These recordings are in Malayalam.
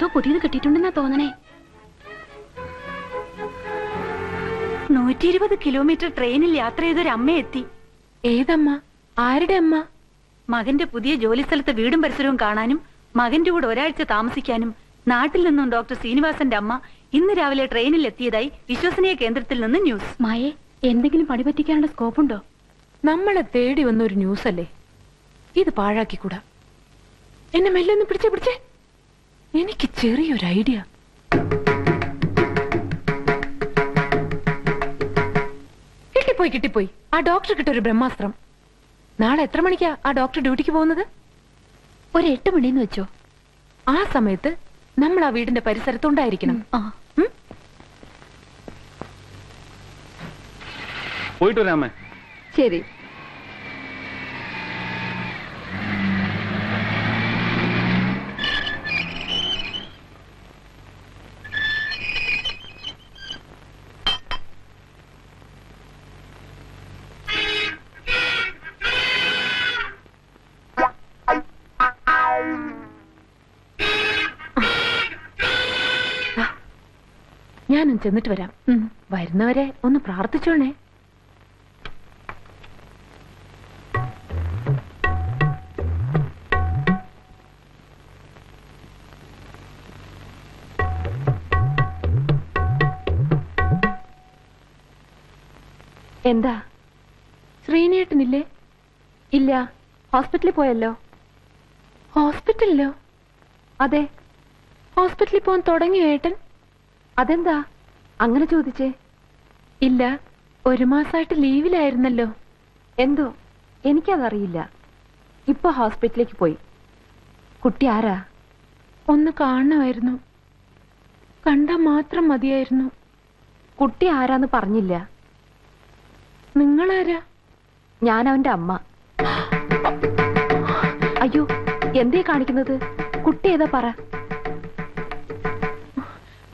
എന്തോ പുതിയത് കിട്ടിയിട്ടുണ്ടെന്നാ തോന്നണേ. നൂറ്റി ഇരുപത് കിലോമീറ്റർ ട്രെയിനിൽ യാത്ര ചെയ്തൊരു അമ്മ എത്തി. ഏതമ്മ? ആരുടെ അമ്മ? മകന്റെ പുതിയ ജോലി സ്ഥലത്തെ വീടും പരിസരവും കാണാനും മകന്റെ കൂടെ ഒരാഴ്ച താമസിക്കാനും നാട്ടിൽ നിന്നും ഡോക്ടർ ശ്രീനിവാസന്റെ അമ്മ ഇന്ന് രാവിലെ ട്രെയിനിൽ എത്തിയതായി വിശ്വസനീയ കേന്ദ്രത്തിൽ നിന്ന് ന്യൂസ്. മായെ എന്തെങ്കിലും പണി പറ്റിക്കാനുള്ള സ്കോപ്പുണ്ടോ? നമ്മളെ തേടി വന്ന ഒരു ന്യൂസ് അല്ലേ ഇത് പാഴാക്കിക്കൂടാ. എന്നെ മെല്ലെ ഒന്ന് പിടിച്ചേ പിടിച്ചേ. എനിക്ക് ചെറിയൊരു ഐഡിയ. കിട്ടിപ്പോയി കിട്ടിപ്പോയി. ആ ഡോക്ടർ കിട്ടൊരു ബ്രഹ്മാസ്ത്രം. നാളെ എത്ര മണിക്കാ ആ ഡോക്ടർ ഡ്യൂട്ടിക്ക് പോകുന്നത്? ഒരു എട്ട് മണിന്ന് വെച്ചോ. ആ സമയത്ത് നമ്മൾ ആ വീടിന്റെ പരിസരത്തുണ്ടായിരിക്കണം ആ. ഉം? പോയിട്ട് വരാമേ ശരി. ഞാനും ചെന്നിട്ട് വരാം. വരുന്നവരെ ഒന്ന് പ്രാർത്ഥിച്ചോണേ. എന്താ? ശ്രീനേട്ടനില്ലേ? ഇല്ല. ഹോസ്പിറ്റലിൽ പോയല്ലോ. ഹോസ്പിറ്റലിലോ? അതെ. ഹോസ്പിറ്റലിൽ പോകാൻ തുടങ്ങിയോ ഏട്ടൻ? അതെന്താ? അങ്ങനെ ചോദിച്ചേ? ഇല്ല ഒരു മാസമായിട്ട് ലീവിലായിരുന്നല്ലോ. എന്തോ? എനിക്കതറിയില്ല. ഇപ്പൊ ഹോസ്പിറ്റലിലേക്ക് പോയി. കുട്ടി ആരാ? ഒന്ന് കാണണമായിരുന്നു. കണ്ടാ മാത്രം മതിയായിരുന്നു. കുട്ടി ആരാന്ന് പറഞ്ഞില്ല. നിങ്ങളാരാ? ഞാൻ അവന്റെ അമ്മ. അയ്യോ എന്തേ കാണിക്കുന്നത്? കുട്ടി ഏതാ പറ?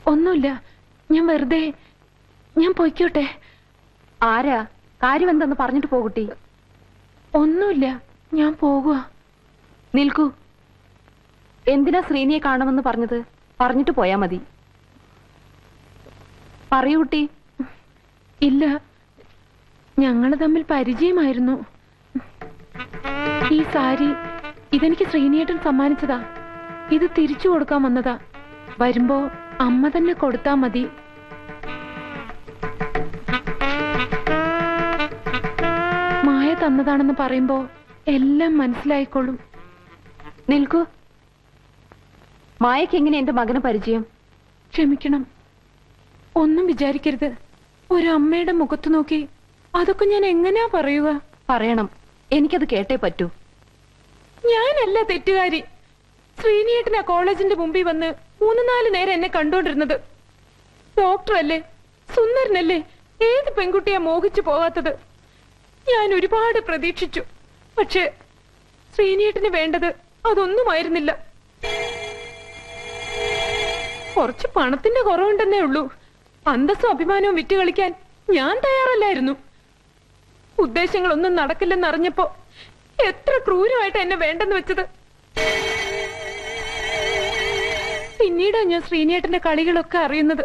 ഒന്നുമില്ല. ഞാൻ വെറുതെ ഞാൻ പൊയ്ക്കോട്ടെ. ആരാ? കാര്യം എന്തെന്ന് പറഞ്ഞിട്ട് പോകുട്ടി ഒന്നുമില്ല. ഞാൻ പോകുക നിൽക്കൂ. എന്തിനാ ശ്രീനിയെ കാണുമെന്ന് പറഞ്ഞത്? പറഞ്ഞിട്ട് പോയാ മതി. പറയൂട്ടി ഇല്ല. ഞങ്ങൾ തമ്മിൽ പരിചയമായിരുന്നു. ഈ സാരി ഇതെനിക്ക് ശ്രീനിയേട്ടൻ സമ്മാനിച്ചതാ. ഇത് തിരിച്ചു കൊടുക്കാൻ വന്നതാ. വരുമ്പോ അമ്മ തന്നെ കൊടുത്താ മതി. മായ തന്നതാണെന്ന് പറയുമ്പോ എല്ലാം മനസ്സിലായിക്കോളും. നിൽക്കൂ. മായക്ക് എങ്ങനെ എന്റെ മകനെ പരിചയം? ക്ഷമിക്കണം. ഒന്നും വിചാരിക്കരുത്. ഒരു അമ്മയുടെ മുഖത്ത് നോക്കി അതൊക്കെ ഞാൻ എങ്ങനെയാ പറയുക? പറയണം. എനിക്കത് കേട്ടേ പറ്റൂ. ഞാനല്ല തെറ്റുകാരി. ശ്രീനിയേട്ടനാ കോളേജിന്റെ മുമ്പിൽ വന്ന് മൂന്ന് നാല് നേരം എന്നെ കണ്ടോണ്ടിരുന്നത്. ഡോക്ടറല്ലേ? സുന്ദരനല്ലേ? ഏത് പെൺകുട്ടിയാ മോഹിച്ചു പോകാത്തത്? ഞാൻ ഒരുപാട് പ്രതീക്ഷിച്ചു. പക്ഷേ ശ്രീനേട്ടന് വേണ്ടത് അതൊന്നുമായിരുന്നില്ല. കുറച്ച് പണത്തിന്റെ കുറവുണ്ടെന്നേ ഉള്ളൂ. അന്തസ്സും അഭിമാനവും വിറ്റ് കളിക്കാൻ ഞാൻ തയ്യാറല്ലായിരുന്നു. ഉദ്ദേശങ്ങളൊന്നും നടക്കില്ലെന്നറിഞ്ഞപ്പോ എത്ര ക്രൂരമായിട്ട് എന്നെ വേണ്ടെന്ന് വെച്ചത്? പിന്നീടാ ഞാൻ ശ്രീനേട്ടന്റെ കളികളൊക്കെ അറിയുന്നത്.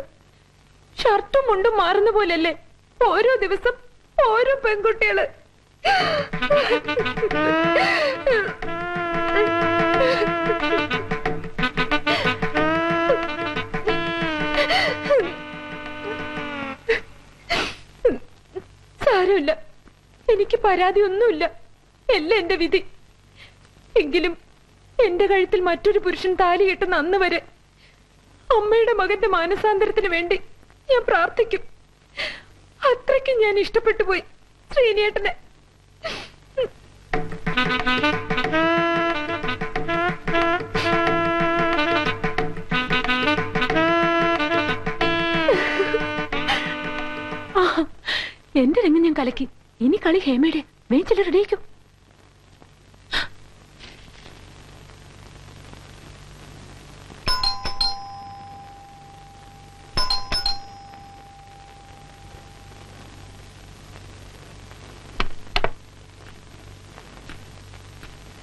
ഷർട്ടും മുണ്ടും മാറുന്ന പോലല്ലേ ഓരോ ദിവസം ഓരോ പെൺകുട്ടികൾ. സാരമില്ല. എനിക്ക് പരാതി ഒന്നുമില്ല എല്ലാം എന്റെ വിധി. എങ്കിലും എന്റെ കഴുത്തിൽ മറ്റൊരു പുരുഷൻ താലി കെട്ടുന്ന അന്ന് വരെ അമ്മയുടെ മകന്റെ മാനസാന്തരത്തിന് വേണ്ടി ഞാൻ പ്രാർത്ഥിക്കും. അത്രയ്ക്ക് ഞാൻ ഇഷ്ടപ്പെട്ടു പോയി ശ്രീനിയേട്ടനെ. ആ, എന്റെ രംഗം ഞാൻ കലക്കി. ഇനി കളി ഹേമയുടെ മേച്ചിലൊരു റെഡിയാക്കും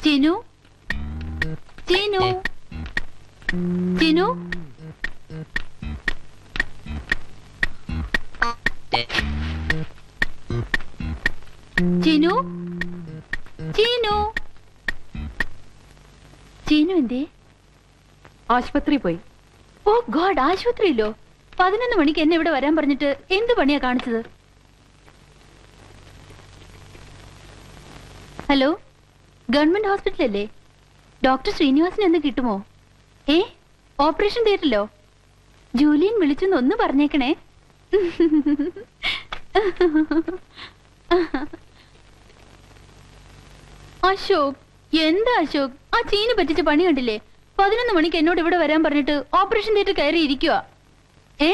ചിനു ചിനു ചിനു ചിനു ചീനു ചീനു എന്തേ? ആശുപത്രി പോയി. ഓ ഗോഡ് ആശുപത്രിയില്ലോ പതിനൊന്ന് മണിക്ക് എന്നെ ഇവിടെ വരാൻ പറഞ്ഞിട്ട് എന്ത് പണിയാ കാണിച്ചത്? ഹലോ? ഗവൺമെന്റ് ഹോസ്പിറ്റൽ അല്ലേ ഡോക്ടർ ശ്രീനിവാസൻ എന്ന് കിട്ടുമോ? ഏ? ഓപ്പറേഷൻ തീരല്ലോ ജൂലിയൻ വിളിച്ചെന്ന് ഒന്ന് പറഞ്ഞേക്കണേ. അശോക് എന്താ അശോക്? ആ ചീന് പറ്റിച്ച പണി കണ്ടില്ലേ? പതിനൊന്ന് മണിക്ക് എന്നോട് ഇവിടെ വരാൻ പറഞ്ഞിട്ട് ഓപ്പറേഷൻ തിയേറ്റർ കയറി ഇരിക്കുക ഏ?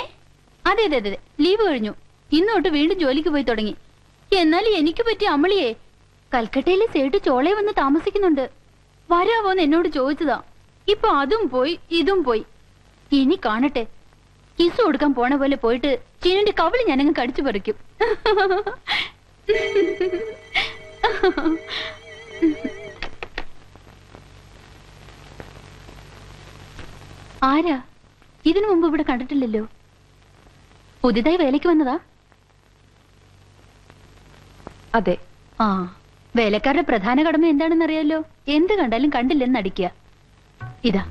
അതെ അതെ അതെ. ലീവ് കഴിഞ്ഞു. ഇന്നോട്ട് വീണ്ടും ജോലിക്ക് പോയി തുടങ്ങി. എന്നാൽ എനിക്ക് പറ്റിയ അമളിയെ കൽക്കട്ടയിലെ സേട്ട് ചോളെ വന്ന് താമസിക്കുന്നുണ്ട്. വരാവോന്ന് എന്നോട് ചോദിച്ചതാ. ഇപ്പൊ അതും പോയി ഇതും പോയി. ഇനി കാണട്ടെ. കിസ് കൊടുക്കാൻ പോണ പോലെ പോയിട്ട് ചീനന്റെ കവിൾ ഞാനങ്ങ് കടിച്ചു പറിക്കും. ആരാ? ഇതിനു മുമ്പ് ഇവിടെ കണ്ടിട്ടില്ലല്ലോ. പുതിയതായി വേലയ്ക്ക് വന്നതാ? അതെ. ആ. വേലക്കാരുടെ പ്രധാന കടമ എന്താണെന്ന് അറിയാലോ എന്ത് കണ്ടാലും കണ്ടില്ലെന്ന് അടിക്കുക ഇതാ.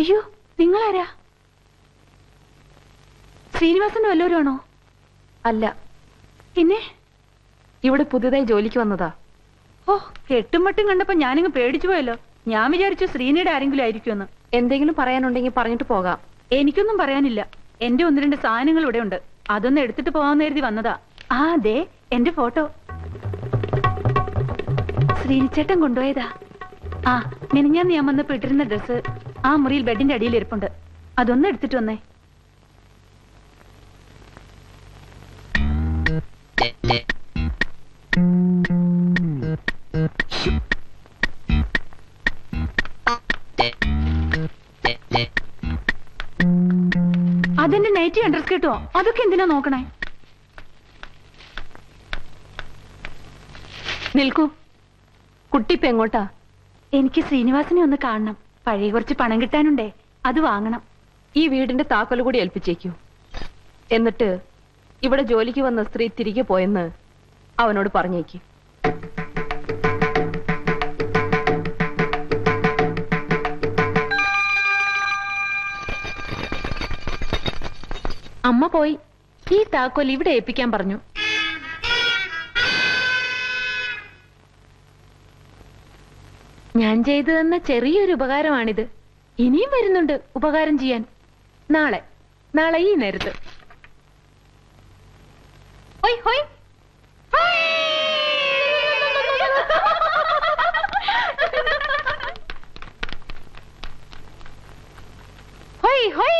അയ്യോ നിങ്ങളാരാ? ശ്രീനിവാസന്റെ വല്ലവരുമാണോ? അല്ല. പിന്നെ? ഇവിടെ പുതിയതായി ജോലിക്ക് വന്നതാ. ഓ കെട്ടുമട്ടും കണ്ടപ്പോ ഞാനിങ്ങ് പേടിച്ചു പോയല്ലോ. ഞാൻ വിചാരിച്ചു ശ്രീനിയുടെ ആരെങ്കിലും ആയിരിക്കുമെന്ന്. എന്തെങ്കിലും പറയാനുണ്ടെങ്കിൽ പറഞ്ഞിട്ട് പോകാം. എനിക്കൊന്നും പറയാനില്ല. എന്റെ ഒന്ന് രണ്ട് സാധനങ്ങൾ ഇവിടെ ഉണ്ട്. അതൊന്ന് എടുത്തിട്ട് പോകാമെന്ന് കരുതി വന്നതാ. ആ അതെ എന്റെ ഫോട്ടോ. ശ്രീനിച്ചേട്ടൻ കൊണ്ടുപോയതാ. ആ മിനിഞ്ഞാന്ന് ഞാൻ വന്നപ്പോ ഇട്ടിരുന്ന ഡ്രസ്സ് ആ മുറിയിൽ ബെഡിന്റെ അടിയിൽ ഇരിപ്പുണ്ട്. അതൊന്ന് എടുത്തിട്ട് വന്നേ. അതെന്റെ നൈറ്റി അണ്ടർസ് കിട്ടുമോ അതൊക്കെ എന്തിനാ നോക്കണേ? നിൽക്കൂ. കുട്ടിപ്പ് എങ്ങോട്ടാ? എനിക്ക് ശ്രീനിവാസിനെ ഒന്ന് കാണണം. പഴയ കുറച്ച് പണം കിട്ടാനുണ്ടേ. അത് വാങ്ങണം. ഈ വീടിന്റെ താക്കോൽ കൂടി ഏൽപ്പിച്ചേക്കൂ. എന്നിട്ട് ഇവിടെ ജോലിക്ക് വന്ന സ്ത്രീ തിരികെ പോയെന്ന് അവനോട് പറഞ്ഞേക്ക്. അമ്മ പോയി. ഈ താക്കോൽ ഇവിടെ ഏൽപ്പിക്കാൻ പറഞ്ഞു. ഞാൻ ചെയ്തു തന്ന ചെറിയൊരു ഉപകാരമാണിത്. ഇനിയും വരുന്നുണ്ട് ഉപകാരം ചെയ്യാൻ. നാളെ. നാളെ ഈ നേരത്ത്. ഹോയ് ഹോയ്. ഹോയ്